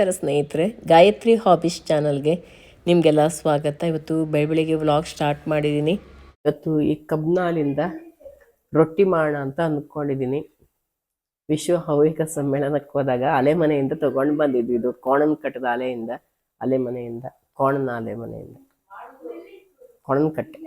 ನಮಸ್ಕಾರ ಸ್ನೇಹಿತರೆ, ಗಾಯತ್ರಿ ಹಾಬೀಸ್ ಚಾನಲ್ಗೆ ನಿಮಗೆಲ್ಲ ಸ್ವಾಗತ. ಇವತ್ತು ಬೆಳಬೆಳಿಗ್ಗೆ ವ್ಲಾಗ್ ಸ್ಟಾರ್ಟ್ ಮಾಡಿದ್ದೀನಿ. ಇವತ್ತು ಈ ಕಬ್ನಾಲಿಂದ ರೊಟ್ಟಿ ಮಾಡೋಣ ಅಂತ ಅಂದ್ಕೊಂಡಿದ್ದೀನಿ. ವಿಶ್ವ ಹವ್ಯಕ ಸಮ್ಮೇಳನಕ್ಕೆ ಹೋದಾಗ ಅಲೆ ಮನೆಯಿಂದ ತಗೊಂಡು ಬಂದಿದ್ವಿ ಇದು ಕೋಣನ್ ಕಟ್ಟದ ಅಲೆಯಿಂದ, ಅಲೆ ಮನೆಯಿಂದ ಕೋಣನ ಅಲೆ ಮನೆಯಿಂದ. ಕೋಣನ್ ಕಟ್ಟೆ.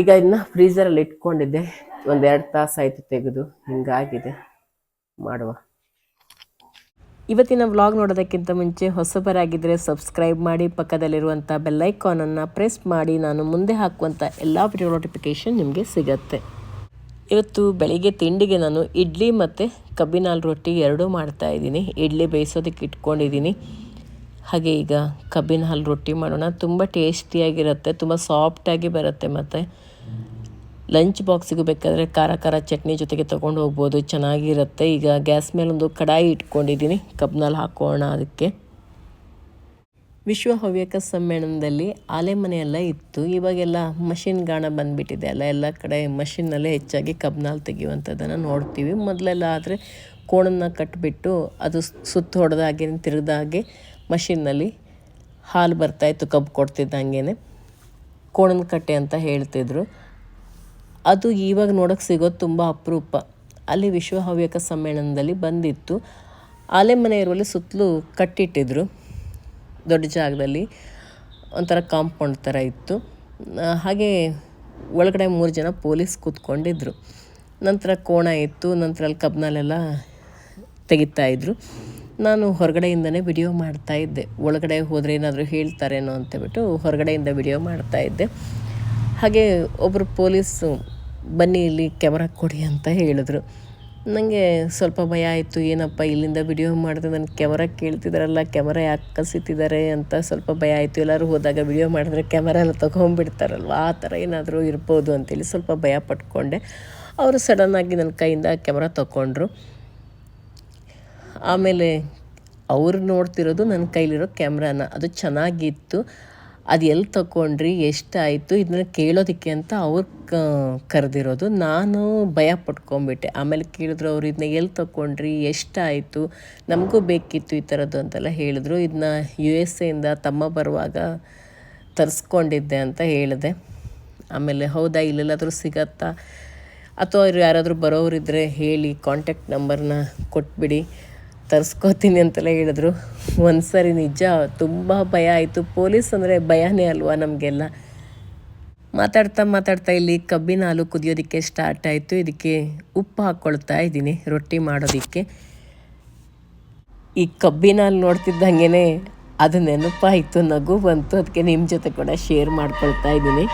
ಈಗ ಇದನ್ನ ಫ್ರೀಸರಲ್ಲಿ ಇಟ್ಕೊಂಡಿದ್ದೆ. ಒಂದೆರಡು ತಾಸು ಆಯ್ತು ತೆಗೆದು. ಹಿಂಗಾಗಿದೆ. ಮಾಡುವ. ಇವತ್ತಿನ ವ್ಲಾಗ್ ನೋಡೋದಕ್ಕಿಂತ ಮುಂಚೆ ಹೊಸಬರಾಗಿದ್ದರೆ ಸಬ್ಸ್ಕ್ರೈಬ್ ಮಾಡಿ, ಪಕ್ಕದಲ್ಲಿರುವಂಥ ಬೆಲ್ಲೈಕಾನನ್ನು ಪ್ರೆಸ್ ಮಾಡಿ, ನಾನು ಮುಂದೆ ಹಾಕುವಂಥ ಎಲ್ಲ ವಿಡಿಯೋ ನೋಟಿಫಿಕೇಷನ್ ನಿಮಗೆ ಸಿಗತ್ತೆ. ಇವತ್ತು ಬೆಳಿಗ್ಗೆ ತಿಂಡಿಗೆ ನಾನು ಇಡ್ಲಿ ಮತ್ತು ಕಬ್ಬಿನ ಹಾಲು ರೊಟ್ಟಿ ಎರಡೂ ಮಾಡ್ತಾ ಇದ್ದೀನಿ. ಇಡ್ಲಿ ಬೇಯಿಸೋದಕ್ಕೆ ಇಟ್ಕೊಂಡಿದ್ದೀನಿ. ಹಾಗೆ ಈಗ ಕಬ್ಬಿನ ಹಾಲು ರೊಟ್ಟಿ ಮಾಡೋಣ. ತುಂಬ ಟೇಸ್ಟಿಯಾಗಿರುತ್ತೆ ತುಂಬ ಸಾಫ್ಟಾಗಿ ಬರುತ್ತೆ ಮತ್ತು. ಲಂಚ್ ಬಾಕ್ಸಿಗೂ ಬೇಕಾದರೆ ಖಾರ ಖಾರ ಚಟ್ನಿ ಜೊತೆಗೆ ತೊಗೊಂಡು ಹೋಗ್ಬೋದು. ಚೆನ್ನಾಗಿರುತ್ತೆ. ಈಗ ಗ್ಯಾಸ್ ಮೇಲೆ ಒಂದು ಕಡಾಯಿ ಇಟ್ಕೊಂಡಿದ್ದೀನಿ. ಕಬ್ನಲ್ಲಿ ಹಾಕೋಣ ಅದಕ್ಕೆ. ವಿಶ್ವ ಹವ್ಯಕ ಸಮ್ಮೇಳನದಲ್ಲಿ ಆಲೆ ಮನೆಯೆಲ್ಲ ಇತ್ತು. ಇವಾಗೆಲ್ಲ ಮಷಿನ್ ಗಾಣ ಬಂದುಬಿಟ್ಟಿದೆ ಅಲ್ಲ. ಎಲ್ಲ ಕಡೆ ಮಷಿನ್ನಲ್ಲೇ ಹೆಚ್ಚಾಗಿ ಕಬ್ನಾಲ್ ತೆಗೆಯುವಂಥದ್ದನ್ನು ನೋಡ್ತೀವಿ. ಮೊದಲೆಲ್ಲ ಆದರೆ ಕೋಣನ್ನು ಕಟ್ಟಿಬಿಟ್ಟು ಅದು ಸುತ್ತ ಹೊಡೆದಾಗೆ ತಿರುಗ್ದಾಗೆ ಮಷಿನ್ನಲ್ಲಿ ಹಾಲು ಬರ್ತಾಯಿತ್ತು ಕಬ್ಬು ಕೊಡ್ತಿದ್ದಂಗೆ ಕೋಣನ ಕಟ್ಟೆ ಅಂತ ಹೇಳ್ತಿದ್ರು. ಅದು ಇವಾಗ ನೋಡೋಕ್ಕೆ ಸಿಗೋದು ತುಂಬ ಅಪರೂಪ. ಅಲ್ಲಿ ವಿಶ್ವ ಹವ್ಯಕ ಸಮ್ಮೇಳನದಲ್ಲಿ ಬಂದಿತ್ತು. ಆಲೆ ಮನೆ ಇರುವಲ್ಲಿ ಸುತ್ತಲೂ ಕಟ್ಟಿಟ್ಟಿದ್ರು. ದೊಡ್ಡ ಜಾಗದಲ್ಲಿ ಒಂಥರ ಕಾಂಪೌಂಡ್ ಥರ ಇತ್ತು. ಹಾಗೆ ಒಳಗಡೆ ಮೂರು ಜನ ಪೊಲೀಸ್ ಕೂತ್ಕೊಂಡಿದ್ರು. ನಂತರ ಕೋಣ ಇತ್ತು. ನಂತರ ಅಲ್ಲಿ ಕಬ್ನಲ್ಲೆಲ್ಲ ತೆಗಿತಾಯಿದ್ರು ನಾನು ಹೊರಗಡೆಯಿಂದನೇ ವಿಡಿಯೋ ಮಾಡ್ತಾ ಇದ್ದೆ. ಒಳಗಡೆ ಹೋದರೆ ಏನಾದರೂ ಹೇಳ್ತಾರೇನೋ ಅಂತೇಳ್ಬಿಟ್ಟು ಹೊರಗಡೆಯಿಂದ ವಿಡಿಯೋ ಮಾಡ್ತಾ ಇದ್ದೆ. ಹಾಗೆ ಒಬ್ಬರು ಪೊಲೀಸು, ಬನ್ನಿ ಇಲ್ಲಿ ಕ್ಯಾಮ್ರಾ ಕೊಡಿ ಅಂತ ಹೇಳಿದ್ರು. ನನಗೆ ಸ್ವಲ್ಪ ಭಯ ಆಯಿತು, ಏನಪ್ಪ ಇಲ್ಲಿಂದ ವಿಡಿಯೋ ಮಾಡಿದ್ರೆ ನನ್ನ ಕ್ಯಾಮರಾ ಕೇಳ್ತಿದ್ದಾರಲ್ಲ ಕ್ಯಾಮರಾ ಯಾಕೆ ಕಸಿತಿದ್ದಾರೆ ಅಂತ ಸ್ವಲ್ಪ ಭಯ ಆಯಿತು. ಎಲ್ಲರೂ ಹೋದಾಗ ವಿಡಿಯೋ ಮಾಡಿದ್ರೆ ಕ್ಯಾಮರಾ ಎಲ್ಲ ತೊಗೊಂಡ್ಬಿಡ್ತಾರಲ್ವ? ಆ ಥರ ಏನಾದರೂ ಇರ್ಬೋದು ಅಂತೇಳಿ ಸ್ವಲ್ಪ ಭಯ ಪಟ್ಕೊಂಡೆ. ಅವರು ಸಡನ್ನಾಗಿ ನನ್ನ ಕೈಯಿಂದ ಕ್ಯಾಮ್ರಾ ತೊಗೊಂಡ್ರು ಆಮೇಲೆ ಅವ್ರು ನೋಡ್ತಿರೋದು ನನ್ನ ಕೈಲಿರೋ ಕ್ಯಾಮ್ರಾನ. ಅದು ಚೆನ್ನಾಗಿತ್ತು. ಅದು ಎಲ್ಲಿ ತಗೊಂಡ್ರಿ ಎಷ್ಟಾಯಿತು ಇದನ್ನ ಕೇಳೋದಕ್ಕೆ ಅಂತ ಅವ್ರು ಕರೆದಿರೋದು. ನಾನು ಭಯ ಪಟ್ಕೊಂಡ್ಬಿಟ್ಟೆ ಆಮೇಲೆ ಕೇಳಿದ್ರು ಅವ್ರು ಇದನ್ನ ಎಲ್ಲಿ ತಗೊಂಡ್ರಿ ಎಷ್ಟಾಯಿತು, ನಮಗೂ ಬೇಕಿತ್ತು ಈ ಥರದ್ದು ಅಂತೆಲ್ಲ ಹೇಳಿದ್ರು. ಇದನ್ನ ಯು ಎಸ್ ಎಯಿಂದ ತಮ್ಮ ಬರುವಾಗ ತರಿಸ್ಕೊಂಡಿದ್ದೆ ಅಂತ ಹೇಳಿದೆ. ಆಮೇಲೆ ಹೌದಾ, ಇಲ್ಲೆಲ್ಲಾದರೂ ಸಿಗತ್ತಾ? ಅಥವಾ ಅವ್ರು ಯಾರಾದರೂ ಬರೋರಿದ್ದರೆ ಹೇಳಿ ಕಾಂಟ್ಯಾಕ್ಟ್ ನಂಬರ್ನ ಕೊಟ್ಬಿಡಿ, ತರಿಸ್ಕೋತೀನಿ ಅಂತೆಲ್ಲ ಹೇಳಿದ್ರು. ಒಂದು ಸರಿ ನಿಜ, ತುಂಬ ಭಯ ಆಯಿತು. ಪೊಲೀಸ್ ಅಂದರೆ ಭಯನೇ ಅಲ್ವಾ ನಮಗೆಲ್ಲ? ಮಾತಾಡ್ತಾ ಮಾತಾಡ್ತಾ ಇಲ್ಲಿ ಕಬ್ಬಿನ ಹಾಲು ಕುದಿಯೋದಕ್ಕೆ ಸ್ಟಾರ್ಟ್ ಆಯಿತು. ಇದಕ್ಕೆ ಉಪ್ಪು ಹಾಕ್ಕೊಳ್ತಾ ಇದ್ದೀನಿ, ರೊಟ್ಟಿ ಮಾಡೋದಕ್ಕೆ. ಈ ಕಬ್ಬಿನ ಹಾಲು ನೋಡ್ತಿದ್ದಂಗೆ ಅದು ನೆನಪಾಯಿತು, ನಗು ಬಂತು. ಅದಕ್ಕೆ ನಿಮ್ಮ ಜೊತೆ ಕೂಡ ಶೇರ್ ಮಾಡ್ಕೊಳ್ತಾ ಇದ್ದೀನಿ.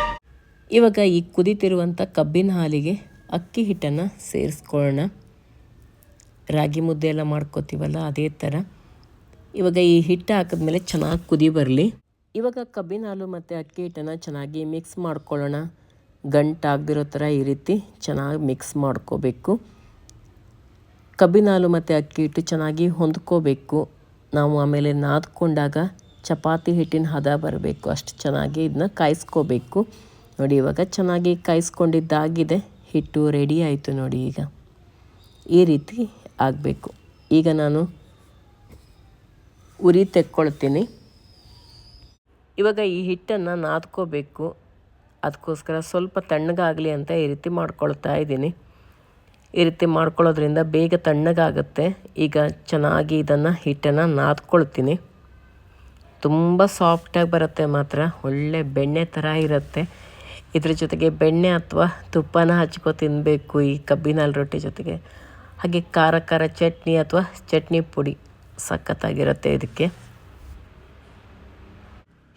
ಇವಾಗ ಈ ಕುದಿತಿರುವಂಥ ಕಬ್ಬಿನ ಹಾಲಿಗೆ ಅಕ್ಕಿ ಹಿಟ್ಟನ್ನು ಸೇರಿಸ್ಕೊಳ್ಳೋಣ ರಾಗಿ ಮುದ್ದೆ ಎಲ್ಲ ಮಾಡ್ಕೋತೀವಲ್ಲ, ಅದೇ ಥರ ಇವಾಗ ಈ ಹಿಟ್ಟು ಹಾಕಿದ್ಮೇಲೆ ಚೆನ್ನಾಗಿ ಕುದಿ ಬರಲಿ. ಇವಾಗ ಕಬ್ಬಿನ ಹಾಲು ಮತ್ತು ಅಕ್ಕಿ ಹಿಟ್ಟನ್ನು ಚೆನ್ನಾಗಿ ಮಿಕ್ಸ್ ಮಾಡ್ಕೊಳ್ಳೋಣ. ಗಂಟಾಗದಿರೋ ಥರ ಈ ರೀತಿ ಚೆನ್ನಾಗಿ ಮಿಕ್ಸ್ ಮಾಡ್ಕೋಬೇಕು. ಕಬ್ಬಿನ ಹಾಲು ಮತ್ತು ಅಕ್ಕಿ ಹಿಟ್ಟು ಚೆನ್ನಾಗಿ ಹೊಂದ್ಕೋಬೇಕು. ನಾವು ಆಮೇಲೆ ನಾದ್ಕೊಂಡಾಗ ಚಪಾತಿ ಹಿಟ್ಟಿನ ಹದ ಬರಬೇಕು. ಅಷ್ಟು ಚೆನ್ನಾಗಿ ಇದನ್ನ ಕಾಯಿಸ್ಕೋಬೇಕು. ನೋಡಿ ಇವಾಗ ಚೆನ್ನಾಗಿ ಕಾಯಿಸ್ಕೊಂಡಿದ್ದಾಗಿದೆ. ಹಿಟ್ಟು ರೆಡಿ ಆಯಿತು ನೋಡಿ ಈಗ. ಈ ರೀತಿ ಆಗಬೇಕು. ಈಗ ನಾನು ಉರಿ ತೆಕ್ಕೊಳ್ತೀನಿ. ಇವಾಗ ಈ ಹಿಟ್ಟನ್ನು ನಾದ್ಕೋಬೇಕು. ಅದಕ್ಕೋಸ್ಕರ ಸ್ವಲ್ಪ ತಣ್ಣಗಾಗಲಿ ಅಂತ ಈ ರೀತಿ ಮಾಡ್ಕೊಳ್ತಾ ಇದ್ದೀನಿ. ಈ ರೀತಿ ಮಾಡ್ಕೊಳ್ಳೋದ್ರಿಂದ ಬೇಗ ತಣ್ಣಗಾಗುತ್ತೆ. ಈಗ ಚೆನ್ನಾಗಿ ಇದನ್ನು ಹಿಟ್ಟನ್ನು ನಾದ್ಕೊಳ್ತೀನಿ. ತುಂಬ ಸಾಫ್ಟಾಗಿ ಬರುತ್ತೆ ಮಾತ್ರ. ಒಳ್ಳೆ ಬೆಣ್ಣೆ ಥರ ಇರುತ್ತೆ. ಇದ್ರ ಜೊತೆಗೆ ಬೆಣ್ಣೆ ಅಥವಾ ತುಪ್ಪನ ಹಚ್ಕೊ ತಿನ್ನಬೇಕು ಈ ಕಬ್ಬಿನ ರೊಟ್ಟಿ ಜೊತೆಗೆ. ಹಾಗೆ ಖಾರ ಖಾರ ಚಟ್ನಿ ಅಥವಾ ಚಟ್ನಿ ಪುಡಿ. ಸಖತ್ತಾಗಿರುತ್ತೆ ಇದಕ್ಕೆ.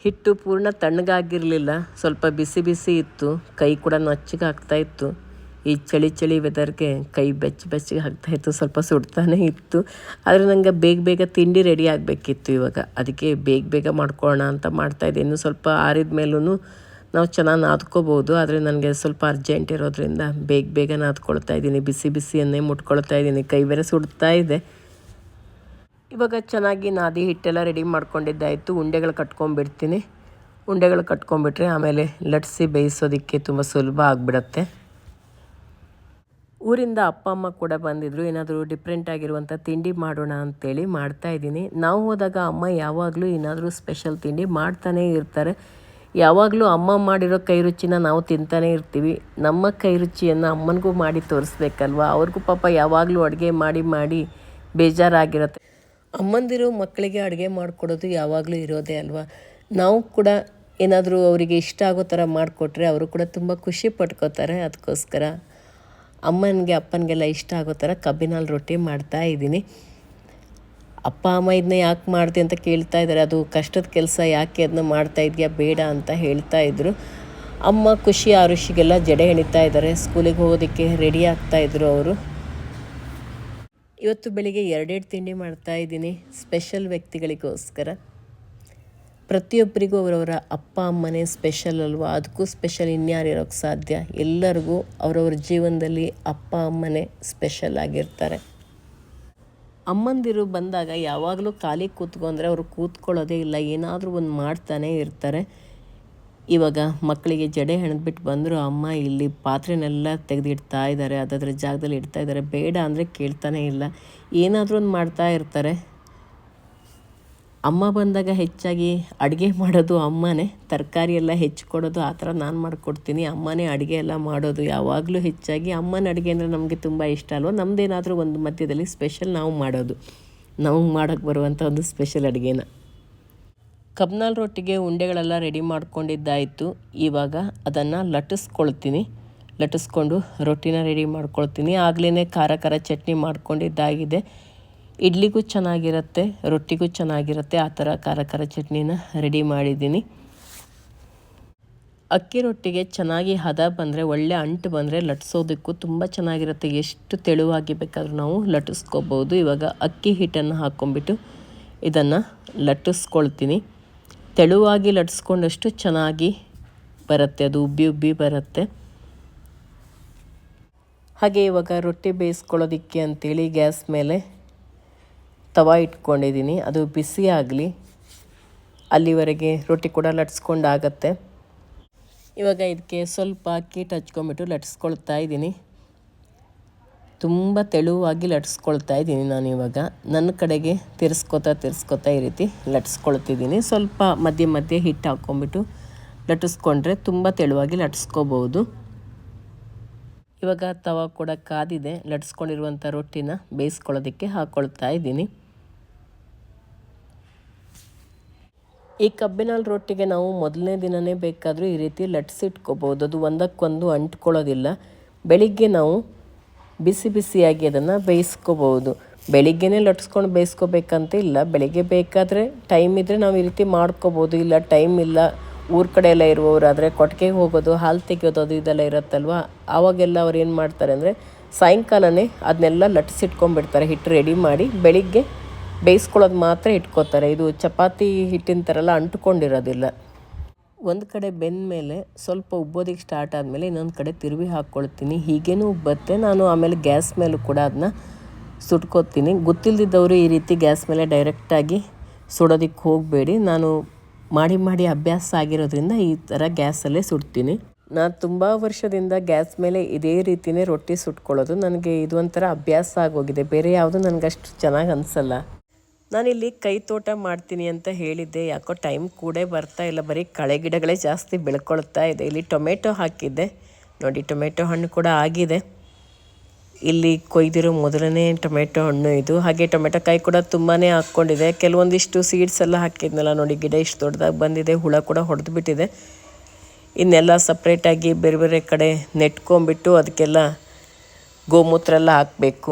ಹಿಟ್ಟು ಪೂರ್ಣ ತಣ್ಣಗಾಗಿರಲಿಲ್ಲ, ಸ್ವಲ್ಪ ಬಿಸಿ ಬಿಸಿ ಇತ್ತು, ಕೈ ಕೂಡ ನೊಚ್ಚಿಗೆ ಇತ್ತು. ಈ ಚಳಿ ಚಳಿ ವೆದರ್ಗೆ ಕೈ ಬೆಚ್ಚ ಬೆಚ್ಚಗೆ ಆಗ್ತಾ ಇತ್ತು, ಸ್ವಲ್ಪ ಸುಡ್ತಾನೆ ಇತ್ತು. ಆದರೆ ನನಗೆ ಬೇಗ ಬೇಗ ತಿಂಡಿ ರೆಡಿ ಆಗಬೇಕಿತ್ತು ಇವಾಗ. ಅದಕ್ಕೆ ಬೇಗ ಬೇಗ ಮಾಡ್ಕೊಳ್ಳೋಣ ಅಂತ ಮಾಡ್ತಾಯಿದ್ದೆ ಇನ್ನು ಸ್ವಲ್ಪ ಆರಿದ ಮೇಲೂ ನಾವು ಚೆನ್ನಾಗಿ ನಾದ್ಕೋಬೋದು. ಆದರೆ ನನಗೆ ಸ್ವಲ್ಪ ಅರ್ಜೆಂಟ್ ಇರೋದ್ರಿಂದ ಬೇಗ ಬೇಗ ನಾದ್ಕೊಳ್ತಾ ಇದ್ದೀನಿ. ಬಿಸಿ ಬಿಸಿಯನ್ನೇ ಮುಟ್ಕೊಳ್ತಾ ಇದ್ದೀನಿ. ಕೈ ಬೇರೆ ಸುಡ್ತಾ ಇದೆ. ಇವಾಗ ಚೆನ್ನಾಗಿ ನಾದಿ ಹಿಟ್ಟೆಲ್ಲ ರೆಡಿ ಮಾಡ್ಕೊಂಡಿದ್ದಾಯಿತು. ಉಂಡೆಗಳು ಕಟ್ಕೊಂಡ್ಬಿಡ್ತೀನಿ. ಉಂಡೆಗಳು ಕಟ್ಕೊಂಡ್ಬಿಟ್ರೆ ಆಮೇಲೆ ಲಟ್ಸಿ ಬೇಯಿಸೋದಕ್ಕೆ ತುಂಬ ಸುಲಭ ಆಗಿಬಿಡತ್ತೆ. ಊರಿಂದ ಅಪ್ಪ, ಅಮ್ಮ ಕೂಡ ಬಂದಿದ್ರು. ಏನಾದರೂ ಡಿಫ್ರೆಂಟ್ ಆಗಿರುವಂಥ ತಿಂಡಿ ಮಾಡೋಣ ಅಂತೇಳಿ ಮಾಡ್ತಾ ಇದ್ದೀನಿ. ನಾವು ಹೋದಾಗ ಅಮ್ಮ ಯಾವಾಗಲೂ ಏನಾದರೂ ಸ್ಪೆಷಲ್ ತಿಂಡಿ ಮಾಡ್ತಾನೇ ಇರ್ತಾರೆ. ಯಾವಾಗಲೂ ಅಮ್ಮ ಮಾಡಿರೋ ಕೈ ರುಚಿನ ನಾವು ತಿಂತಾನೇ ಇರ್ತೀವಿ. ನಮ್ಮ ಕೈ ರುಚಿಯನ್ನು ಅಮ್ಮನಿಗೂ ಮಾಡಿ ತೋರಿಸ್ಬೇಕಲ್ವ? ಅವ್ರಿಗೂ ಪಾಪ ಯಾವಾಗಲೂ ಅಡುಗೆ ಮಾಡಿ ಮಾಡಿ ಬೇಜಾರಾಗಿರುತ್ತೆ. ಅಮ್ಮಂದಿರು ಮಕ್ಕಳಿಗೆ ಅಡುಗೆ ಮಾಡಿಕೊಡೋದು ಯಾವಾಗಲೂ ಇರೋದೇ ಅಲ್ವಾ? ನಾವು ಕೂಡ ಏನಾದರೂ ಅವರಿಗೆ ಇಷ್ಟ ಆಗೋ ಥರ ಮಾಡಿಕೊಟ್ರೆ ಅವರು ಕೂಡ ತುಂಬ ಖುಷಿ ಪಟ್ಕೋತಾರೆ ಅದಕ್ಕೋಸ್ಕರ. ಅಮ್ಮನಿಗೆ, ಅಪ್ಪನಿಗೆಲ್ಲ ಇಷ್ಟ ಆಗೋ ಥರ ಕಬ್ಬಿನ ರೊಟ್ಟಿ ಮಾಡ್ತಾ ಇದ್ದೀನಿ. ಅಪ್ಪ, ಅಮ್ಮ ಇದನ್ನ ಯಾಕೆ ಮಾಡ್ತೀವಿ ಅಂತ ಕೇಳ್ತಾ ಇದ್ದಾರೆ. ಅದು ಕಷ್ಟದ ಕೆಲಸ, ಯಾಕೆ ಅದನ್ನ ಮಾಡ್ತಾ ಇದೆಯಾ, ಬೇಡ ಅಂತ ಹೇಳ್ತಾ ಇದ್ರು. ಅಮ್ಮ ಖುಷಿ, ಆರುಷಿಗೆಲ್ಲ ಜಡೆ ಹೆಣಿತಾ ಇದ್ದಾರೆ. ಸ್ಕೂಲಿಗೆ ಹೋಗೋದಕ್ಕೆ ರೆಡಿ ಆಗ್ತಾ ಇದ್ರು ಅವರು. ಇವತ್ತು ಬೆಳಿಗ್ಗೆ ಎರಡೆರಡು ತಿಂಡಿ ಮಾಡ್ತಾ ಇದ್ದೀನಿ ಸ್ಪೆಷಲ್ ವ್ಯಕ್ತಿಗಳಿಗೋಸ್ಕರ. ಪ್ರತಿಯೊಬ್ಬರಿಗೂ ಅವರವರ ಅಪ್ಪ, ಅಮ್ಮನೇ ಸ್ಪೆಷಲ್ ಅಲ್ವಾ? ಅದಕ್ಕೂ ಸ್ಪೆಷಲ್ ಇನ್ಯಾರು ಇರೋಕ್ಕೆ ಸಾಧ್ಯ? ಎಲ್ಲರಿಗೂ ಅವರವ್ರ ಜೀವನದಲ್ಲಿ ಅಪ್ಪ, ಅಮ್ಮನೇ ಸ್ಪೆಷಲ್ ಆಗಿರ್ತಾರೆ. ಅಮ್ಮಂದಿರು ಬಂದಾಗ ಯಾವಾಗಲೂ ಖಾಲಿ ಕೂತ್ಕೊಂಡ್ರೆ ಅವರು ಕೂತ್ಕೊಳ್ಳೋದೇ ಇಲ್ಲ. ಏನಾದರೂ ಒಂದು ಮಾಡ್ತಾನೆ ಇರ್ತಾರೆ. ಇವಾಗ ಮಕ್ಕಳಿಗೆ ಜಡೆ ಹೆಣದ್ಬಿಟ್ಟು ಬಂದರು ಅಮ್ಮ ಇಲ್ಲಿ ಪಾತ್ರೆನೆಲ್ಲ ತೆಗೆದಿಡ್ತಾ ಇದ್ದಾರೆ ಅದರ ಜಾಗದಲ್ಲಿ ಇಡ್ತಾ ಇದ್ದಾರೆ. ಬೇಡ ಅಂದರೆ ಕೇಳ್ತಾನೇ ಇಲ್ಲ. ಏನಾದರೂ ಒಂದು ಮಾಡ್ತಾ ಇರ್ತಾರೆ. ಅಮ್ಮ ಬಂದಾಗ ಹೆಚ್ಚಾಗಿ ಅಡುಗೆ ಮಾಡೋದು ಅಮ್ಮನೇ. ತರಕಾರಿ ಎಲ್ಲ ಹೆಚ್ಚಿಕೊಡೋದು ಆ ಥರ ನಾನು ಮಾಡಿಕೊಡ್ತೀನಿ. ಅಮ್ಮನೇ ಅಡುಗೆ ಎಲ್ಲ ಮಾಡೋದು. ಯಾವಾಗಲೂ ಹೆಚ್ಚಾಗಿ ಅಮ್ಮನ ಅಡುಗೆ ಅಂದರೆ ನಮಗೆ ತುಂಬ ಇಷ್ಟ ಅಲ್ವ? ನಮ್ಮದೇನಾದರೂ ಒಂದು ಮಧ್ಯದಲ್ಲಿ ಸ್ಪೆಷಲ್ ನಾವು ಮಾಡೋದು. ನಾವು ಮಾಡೋಕ್ಕೆ ಬರುವಂಥ ಒಂದು ಸ್ಪೆಷಲ್ ಅಡುಗೆನ. ಕಬ್ನಾಲ್ ರೊಟ್ಟಿಗೆ ಉಂಡೆಗಳೆಲ್ಲ ರೆಡಿ ಮಾಡ್ಕೊಂಡಿದ್ದಾಯಿತು. ಇವಾಗ ಅದನ್ನು ಲಟ್ಟಿಸ್ಕೊಳ್ತೀನಿ. ಲಟ್ಟಿಸ್ಕೊಂಡು ರೊಟ್ಟಿನ ರೆಡಿ ಮಾಡ್ಕೊಳ್ತೀನಿ. ಆಗಲೇ ಖಾರ ಖಾರ ಚಟ್ನಿ ಮಾಡ್ಕೊಂಡಿದ್ದಾಗಿದೆ. ಇಡ್ಲಿಗೂ ಚೆನ್ನಾಗಿರುತ್ತೆ, ರೊಟ್ಟಿಗೂ ಚೆನ್ನಾಗಿರುತ್ತೆ. ಆ ಥರ ಖಾರ ಖಾರ ಚಟ್ನಿನ ರೆಡಿ ಮಾಡಿದ್ದೀನಿ. ಅಕ್ಕಿ ರೊಟ್ಟಿಗೆ ಚೆನ್ನಾಗಿ ಹದ ಬಂದರೆ, ಒಳ್ಳೆ ಅಂಟು ಬಂದರೆ ಲಟ್ಸೋದಕ್ಕೂ ತುಂಬ ಚೆನ್ನಾಗಿರುತ್ತೆ. ಎಷ್ಟು ತೆಳುವಾಗಿ ಬೇಕಾದರೂ ನಾವು ಲಟ್ಟಿಸ್ಕೋಬೋದು. ಇವಾಗ ಅಕ್ಕಿ ಹಿಟ್ಟನ್ನು ಹಾಕ್ಕೊಂಬಿಟ್ಟು ಇದನ್ನು ಲಟ್ಟಿಸ್ಕೊಳ್ತೀನಿ. ತೆಳುವಾಗಿ ಲಟ್ಸ್ಕೊಂಡಷ್ಟು ಚೆನ್ನಾಗಿ ಬರುತ್ತೆ, ಅದು ಉಬ್ಬಿ ಉಬ್ಬಿ ಬರುತ್ತೆ. ಹಾಗೆ ಇವಾಗ ರೊಟ್ಟಿ ಬೇಯಿಸ್ಕೊಳ್ಳೋದಿಕ್ಕೆ ಅಂಥೇಳಿ ಗ್ಯಾಸ್ ಮೇಲೆ ತವಾ ಇಟ್ಕೊಂಡಿದ್ದೀನಿ. ಅದು ಬಿಸಿ ಆಗಲಿ, ಅಲ್ಲಿವರೆಗೆ ರೊಟ್ಟಿ ಕೂಡ ಲಟ್ಸ್ಕೊಂಡಾಗತ್ತೆ. ಇವಾಗ ಇದಕ್ಕೆ ಸ್ವಲ್ಪ ಅಕ್ಕಿ ಟಚ್ಕೊಂಬಿಟ್ಟು ಲಟ್ಸ್ಕೊಳ್ತಾ ಇದ್ದೀನಿ. ತುಂಬ ತೆಳುವಾಗಿ ಲಟ್ಸ್ಕೊಳ್ತಾ ಇದ್ದೀನಿ ನಾನು ಇವಾಗ. ನನ್ನ ಕಡೆಗೆ ತಿರ್ಸ್ಕೊತಾ ತಿರ್ಸ್ಕೊತಾ ಈ ರೀತಿ ಲಟ್ಸ್ಕೊಳ್ತಿದ್ದೀನಿ. ಸ್ವಲ್ಪ ಮಧ್ಯೆ ಮಧ್ಯೆ ಹಿಟ್ಟು ಹಾಕ್ಕೊಂಬಿಟ್ಟು ಲಟ್ಟಿಸ್ಕೊಂಡ್ರೆ ತುಂಬ ತೆಳುವಾಗಿ ಲಟ್ಸ್ಕೋಬೋದು. ಇವಾಗ ತವ ಕೂಡ ಕಾದಿದೆ. ಲಟ್ಸ್ಕೊಂಡಿರುವಂಥ ರೊಟ್ಟಿನ ಬೇಯಿಸ್ಕೊಳ್ಳೋದಕ್ಕೆ ಹಾಕ್ಕೊಳ್ತಾ ಇದ್ದೀನಿ. ಈ ಕಬ್ಬಿನಲ್ಲಿ ರೊಟ್ಟಿಗೆ ನಾವು ಮೊದಲನೇ ದಿನವೇ ಬೇಕಾದರೂ ಈ ರೀತಿ ಲಟ್ಸಿಟ್ಕೋಬೋದು ಅದು ಒಂದಕ್ಕೊಂದು ಅಂಟ್ಕೊಳ್ಳೋದಿಲ್ಲ. ಬೆಳಿಗ್ಗೆ ನಾವು ಬಿಸಿ ಬಿಸಿಯಾಗಿ ಅದನ್ನು ಬೇಯಿಸ್ಕೋಬೋದು ಬೆಳಿಗ್ಗೆನೇ ಲಟ್ಸ್ಕೊಂಡು ಬೇಯಿಸ್ಕೋಬೇಕಂತ ಇಲ್ಲ. ಬೆಳಿಗ್ಗೆ ಬೇಕಾದರೆ ಟೈಮ್ ಇದ್ದರೆ ನಾವು ಈ ರೀತಿ ಮಾಡ್ಕೋಬೋದು ಇಲ್ಲ ಟೈಮ್ ಇಲ್ಲ. ಊರ ಕಡೆ ಎಲ್ಲ ಇರುವವರಾದರೆ ಕೊಟ್ಟಿಗೆಗೆ ಹೋಗೋದು, ಹಾಲು ತೆಗೆಯೋದು ಅದು ಇದೆಲ್ಲ ಇರುತ್ತಲ್ವ? ಆವಾಗೆಲ್ಲ ಅವ್ರು ಏನು ಮಾಡ್ತಾರೆ ಅಂದರೆ ಸಾಯಂಕಾಲನೇ ಅದನ್ನೆಲ್ಲ ಲಟ್ಸಿಟ್ಕೊಂಡ್ಬಿಡ್ತಾರೆ ಹಿಟ್ಟು ರೆಡಿ ಮಾಡಿ ಬೆಳಿಗ್ಗೆ ಬೇಯಿಸ್ಕೊಳ್ಳೋದು ಮಾತ್ರ ಇಟ್ಕೋತಾರೆ. ಇದು ಚಪಾತಿ ಹಿಟ್ಟಿನ ಥರ ಎಲ್ಲ ಅಂಟ್ಕೊಂಡಿರೋದಿಲ್ಲ. ಒಂದು ಕಡೆ ಬೆಂದ ಮೇಲೆ ಸ್ವಲ್ಪ ಉಬ್ಬೋದಿಕ್ಕೆ ಸ್ಟಾರ್ಟ್ ಆದಮೇಲೆ ಇನ್ನೊಂದು ಕಡೆ ತಿರುವಿ ಹಾಕ್ಕೊಳ್ತೀನಿ ಹೀಗೇನೂ ಉಬ್ಬತ್ತೆ. ನಾನು ಆಮೇಲೆ ಗ್ಯಾಸ್ ಮೇಲೂ ಕೂಡ ಅದನ್ನ ಸುಟ್ಕೋತೀನಿ. ಗೊತ್ತಿಲ್ಲದಿದ್ದವರು ಈ ರೀತಿ ಗ್ಯಾಸ್ ಮೇಲೆ ಡೈರೆಕ್ಟಾಗಿ ಸುಡೋದಕ್ಕೆ ಹೋಗಬೇಡಿ. ನಾನು ಮಾಡಿ ಮಾಡಿ ಅಭ್ಯಾಸ ಆಗಿರೋದ್ರಿಂದ ಈ ಥರ ಗ್ಯಾಸಲ್ಲೇ ಸುಡ್ತೀನಿ. ನಾನು ತುಂಬ ವರ್ಷದಿಂದ ಗ್ಯಾಸ್ ಮೇಲೆ ಇದೇ ರೀತಿಯೇ ರೊಟ್ಟಿ ಸುಟ್ಕೊಳ್ಳೋದು. ನನಗೆ ಇದು ಒಂಥರ ಅಭ್ಯಾಸ ಆಗೋಗಿದೆ. ಬೇರೆ ಯಾವುದು ನನಗಷ್ಟು ಚೆನ್ನಾಗಿ ಅನಿಸಲ್ಲ. ನಾನಿಲ್ಲಿ ಕೈ ತೋಟ ಮಾಡ್ತೀನಿ ಅಂತ ಹೇಳಿದ್ದೆ. ಯಾಕೋ ಟೈಮ್ ಕೂಡ ಬರ್ತಾ ಇಲ್ಲ. ಬರೀ ಕಳೆ ಗಿಡಗಳೇ ಜಾಸ್ತಿ ಬೆಳ್ಕೊಳ್ತಾ ಇದೆ. ಇಲ್ಲಿ ಟೊಮೆಟೊ ಹಾಕಿದ್ದೆ. ನೋಡಿ, ಟೊಮೆಟೊ ಹಣ್ಣು ಕೂಡ ಆಗಿದೆ. ಇಲ್ಲಿ ಕೊಯ್ದಿರೋ ಮೊದಲನೇ ಟೊಮೆಟೊ ಹಣ್ಣು ಇದು. ಹಾಗೆ ಟೊಮೆಟೊ ಕಾಯಿ ಕೂಡ ತುಂಬಾ ಹಾಕ್ಕೊಂಡಿದೆ. ಕೆಲವೊಂದಿಷ್ಟು ಸೀಡ್ಸ್ ಎಲ್ಲ ಹಾಕಿದ್ನಲ್ಲ ನೋಡಿ, ಗಿಡ ಇಷ್ಟು ದೊಡ್ಡದಾಗಿ ಬಂದಿದೆ. ಹುಳ ಕೂಡ ಹೊಡೆದು ಬಿಟ್ಟಿದೆ ಇನ್ನೆಲ್ಲ ಸಪ್ರೇಟಾಗಿ ಬೇರೆ ಬೇರೆ ಕಡೆ ನೆಟ್ಕೊಂಡ್ಬಿಟ್ಟು ಅದಕ್ಕೆಲ್ಲ ಗೋಮೂತ್ರ ಎಲ್ಲ ಹಾಕಬೇಕು.